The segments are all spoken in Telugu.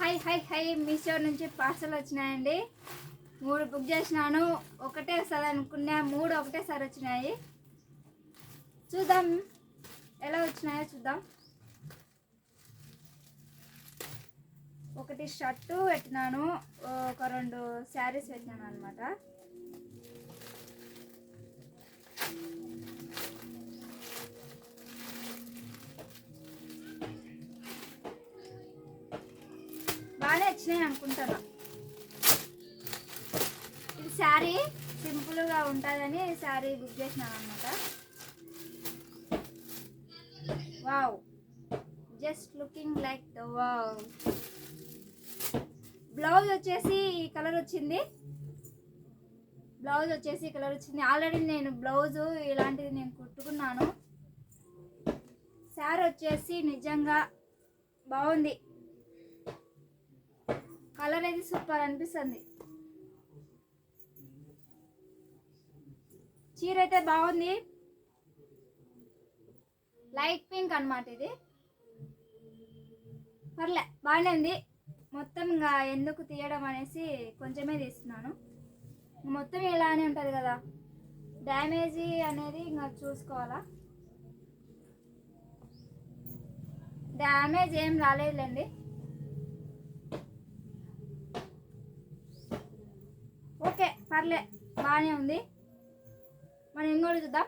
హై హై హై మీషో నుంచి పార్సల్ వచ్చినాయండి. మూడు బుక్ చేసినాను. ఒకటేసారి అనుకున్నా మూడు ఒకటేసారి వచ్చినాయి. చూద్దాం ఎలా వచ్చినాయో చూద్దాం. ఒకటి షర్టు పెట్టినాను. ఒక రెండు శారీస్ పెట్టినాను అనమాట బాగానే వచ్చినాయి అనుకుంటున్నా ఇది శారీ సింపుల్గా ఉంటుందని శారీ బుక్ చేసినాను అనమాట wow. Just looking like the wow. Blouse వచ్చేసి ఈ కలర్ వచ్చింది. బ్లౌజ్ వచ్చేసి ఈ కలర్ వచ్చింది. ఆల్రెడీ నేను బ్లౌజ్ ఇలాంటిది నేను కుట్టుకున్నాను. శారీ వచ్చేసి నిజంగా బాగుంది. కలర్ అయితే సూపర్ అనిపిస్తుంది. చీర అయితే బాగుంది. లైట్ పింక్ అనమాట ఇది. పర్లే బాగానే ఉంది. మొత్తం ఇంకా ఎందుకు తీయడం అనేసి కొంచెమే తీస్తున్నాను. మొత్తం ఇలానే ఉంటుంది కదా. డ్యామేజీ అనేది ఇంకా చూసుకోవాలా. డ్యామేజ్ ఏం రాలేదులేండి ఓకే పర్లే బాగానే ఉంది. మనం ఇంకోటి చూద్దాం.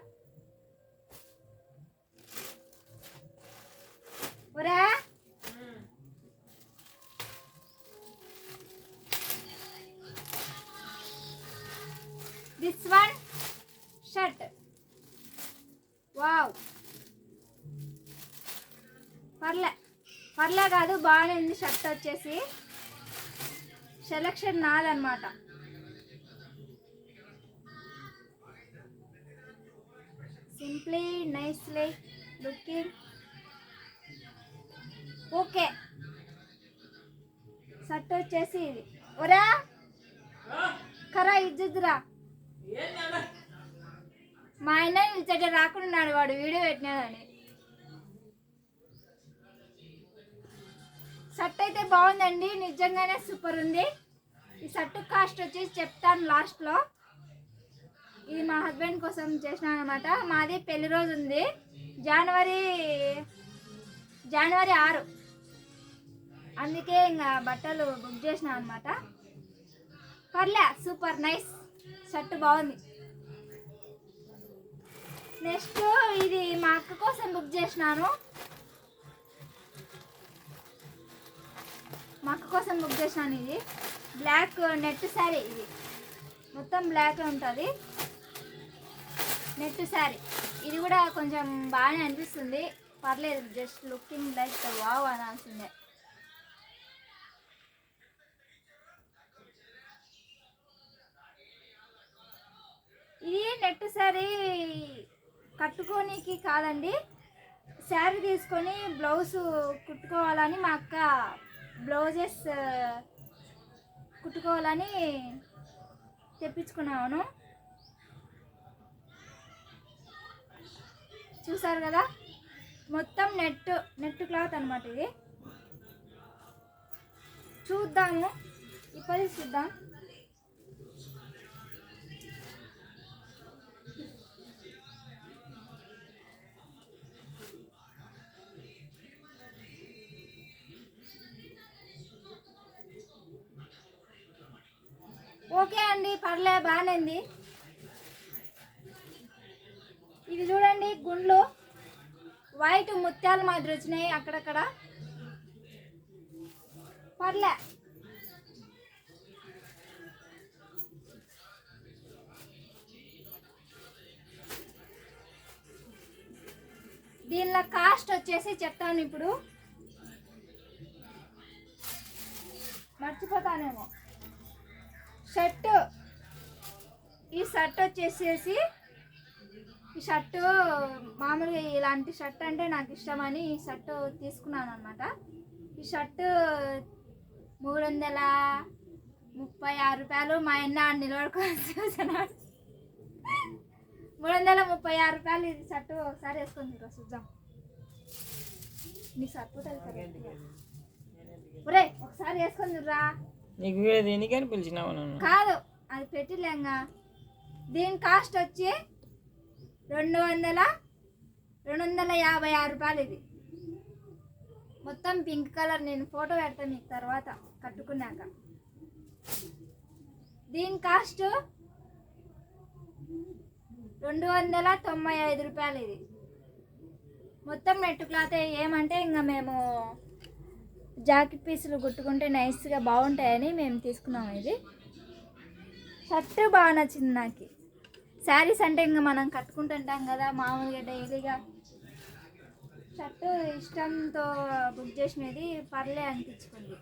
ఒరే! దిస్ వన్ షర్ట్ వావ్ పర్లే పర్లే కాదు బాగానే ఉంది షర్ట్ వచ్చేసి. Selection నాదనమాట simply nicely looking okay shirt వచ్చేసి ఇది. ఒరా! కరా ఇజ్జుద్దురా. మా ఆయన ఇచ్చట రాకుండా వాడు వీడియో పెట్టినాడని. షర్ట్ అయితే బాగుందండి నిజంగానే సూపర్ ఉంది. ఈ షర్ట్ కాస్ట్ వచ్చేసి చెప్తాను లాస్ట్లో ఇది మా హస్బెండ్ కోసం చేసినాను అనమాట మాది పెళ్ళి రోజు ఉంది. జనవరి జనవరి ఆరు. అందుకే ఇంకా బట్టలు బుక్ చేసినా అనమాట పర్లే సూపర్ నైస్. షర్ట్ బాగుంది. నెక్స్ట్ ఇది మా అక్క కోసం బుక్ చేసినాను. మా అక్క కోసం బుక్ చేసినాను ఇది. బ్లాక్ నెట్ శారీ ఇది. మొత్తం బ్లాక్ ఉంటుంది. నెట్ శారీ ఇది కూడా కొంచెం బాగానే అనిపిస్తుంది. పర్లేదు జస్ట్ లుకింగ్ లైక్ వావ్ అనాల్సిందే ఇది నెట్ శారీ కట్టుకోనికి కాదండి. శారీ తీసుకొని బ్లౌజ్ కుట్టుకోవాలని మా అక్క బ్లౌజెస్ కుట్టుకోవాలని తెప్పించుకున్నాను. చూసారు కదా? మొత్తం నెట్ నెట్ క్లాత్ అనమాట ఇది. చూద్దాము. ఇప్పటి చూద్దాం. ఓకే అండి పర్లే బాగానేంది ఇది చూడండి గుండ్లు. వైట్ ముత్యాల మాదిరి వచ్చినాయి అక్కడక్కడ. పర్లే. దీనిలో కాస్ట్ వచ్చేసి చెప్తాను ఇప్పుడు. మర్చిపోతానేమో. షర్ట్. ఈ షర్ట్ వచ్చేసేసి ఈ షర్టు మామూలుగా ఇలాంటి షర్ట్ అంటే నాకు ఇష్టమని ఈ షర్టు తీసుకున్నాను అనమాట ఈ షర్టు మూడు వందల ముప్పై ఆరు రూపాయలు మా అన్న నిలబడుకొని చూసినాడు మూడు వందల ముప్పై ఆరు రూపాయలు ఇది షర్టు ఒకసారి వేసుకొని చూద్దాం. నీ సరిపోతుంది కదా ఒరే ఒకసారి వేసుకొని రా. నీకు పిలిచినావు కాదు అది పెట్టిలేంగా దీని కాస్ట్ వచ్చి రెండు వందల రెండు వందల యాభై ఆరు రూపాయలు ఇది. మొత్తం పింక్ కలర్ నేను ఫోటో పెడతాను మీకు తర్వాత కట్టుకున్నాక. దీని కాస్ట్ రెండు వందల తొంభై ఐదు రూపాయలు ఇది. మొత్తం నెట్ క్లాత్ ఏమంటే ఇంకా మేము జాకెట్ పీసులు కుట్టుకుంటే నైస్గా బాగుంటాయని మేము తీసుకున్నాం ఇది. షర్ట్ బాగా నచ్చింది నాకు. శారీస్ అంటే ఇంకా మనం కట్టుకుంటుంటాం కదా మామూలుగా డైలీగా. షర్ట్ ఇష్టంతో బుక్ చేసినది పర్లే అనిపించుకుంది.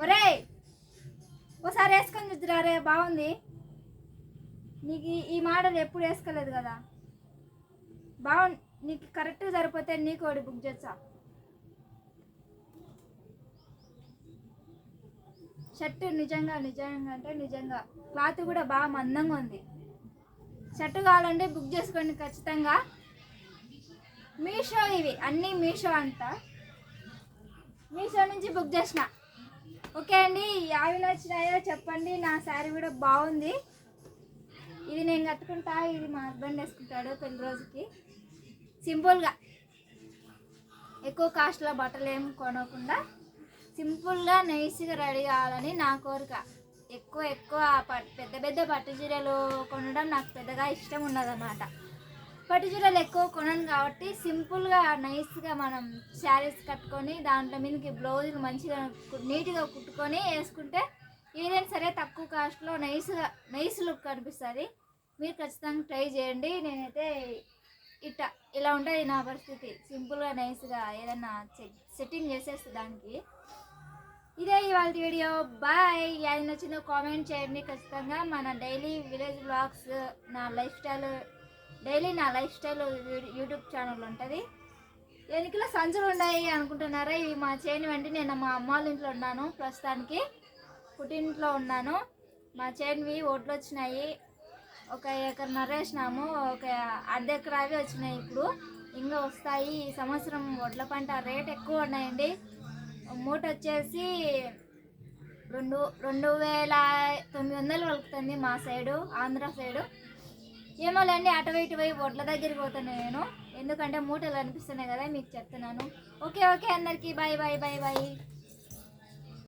ఒరేయ్! ఓసారి వేసుకొని చూద్దురా రే బాగుంది. నీకు ఈ- ఈ మోడల్ ఎప్పుడు వేసుకోలేదు కదా. బాగుంది నీకు కరెక్ట్గా సరిపోతే నీకు ఒకటి బుక్ చేస్తా. షర్ట్ నిజంగా నిజంగా అంటే నిజంగా. క్లాత్ కూడా బాగా మందంగా ఉంది. షర్ట్ కావాలంటే బుక్ చేసుకోండి ఖచ్చితంగా. మీషో ఇవి అన్నీ మీషో అంట. మీషో నుంచి బుక్ చేసిన. ఓకే అండి యావి నచ్చినాయో చెప్పండి నా శారీ కూడా బాగుంది. ఇది నేను కట్టుకుంటా ఇది మా హస్బెండ్ వేసుకుంటాడు పెళ్ళి రోజుకి. సింపుల్గా ఎక్కువ కాస్ట్లో బట్టలు ఏం కొనకుండా సింపుల్గా నైస్గా రెడీ కావాలని నా కోరిక. ఎక్కువ ఎక్కువ ప- పెద్ద పెద్ద పట్టు చీరలు కొనడం నాకు పెద్దగా ఇష్టం ఉండదన్నమాట పట్టు చీరలు ఎక్కువ కొనను కాబట్టి సింపుల్గా నైస్గా మనం శారీస్ కట్టుకొని దాంట్లో మీదకి బ్లౌజులు మంచిగా నీట్గా కుట్టుకొని వేసుకుంటే ఏదైనా సరే తక్కువ కాస్ట్లో నైస్గా నైస్ లుక్ కనిపిస్తుంది. మీరు ఖచ్చితంగా ట్రై చేయండి. నేనైతే ఇట్ట ఇలా ఉంటుంది నా పరిస్థితి. సింపుల్గా నైస్గా ఏదైనా సెట్టింగ్ చేసేస్తే దానికి. ఇదే ఇవాళ వీడియో. బాయ్ అది నచ్చిన కామెంట్ చేయండి ఖచ్చితంగా. మన డైలీ విలేజ్ బ్లాగ్స్ నా లైఫ్ స్టైల్ డైలీ నా లైఫ్ స్టైల్ యూట్యూబ్ ఛానల్ ఉంటుంది. ఎన్నికల సంచులు ఉన్నాయి అనుకుంటున్నారా? ఇవి మా చేను వెంట నేను మా అమ్మ వాళ్ళ ఇంట్లో ఉన్నాను ప్రస్తుతానికి. పుట్టింట్లో ఉన్నాను. మా చేనువి ఓట్లు వచ్చినాయి. ఒక ఎకరన్నర వేసినాము ఒక అర్ధ ఎకరావి వచ్చినాయి ఇప్పుడు. ఇంకా వస్తాయి. ఈ సంవత్సరం వడ్ల పంట రేట్ ఎక్కువ ఉన్నాయండి. మూట వచ్చేసి రెండు రెండు వేల తొమ్మిది వందలు వలుకుతుంది మా సైడు ఆంధ్ర సైడు. ఏమోలేండి అటు ఇటు పోయి వడ్ల దగ్గరికి పోతాను నేను. ఎందుకంటే మూటలు అనిపిస్తున్నాయి కదా మీకు చెప్తున్నాను. ఓకే ఓకే అందరికీ బాయ్ బాయ్ బాయ్ బాయ్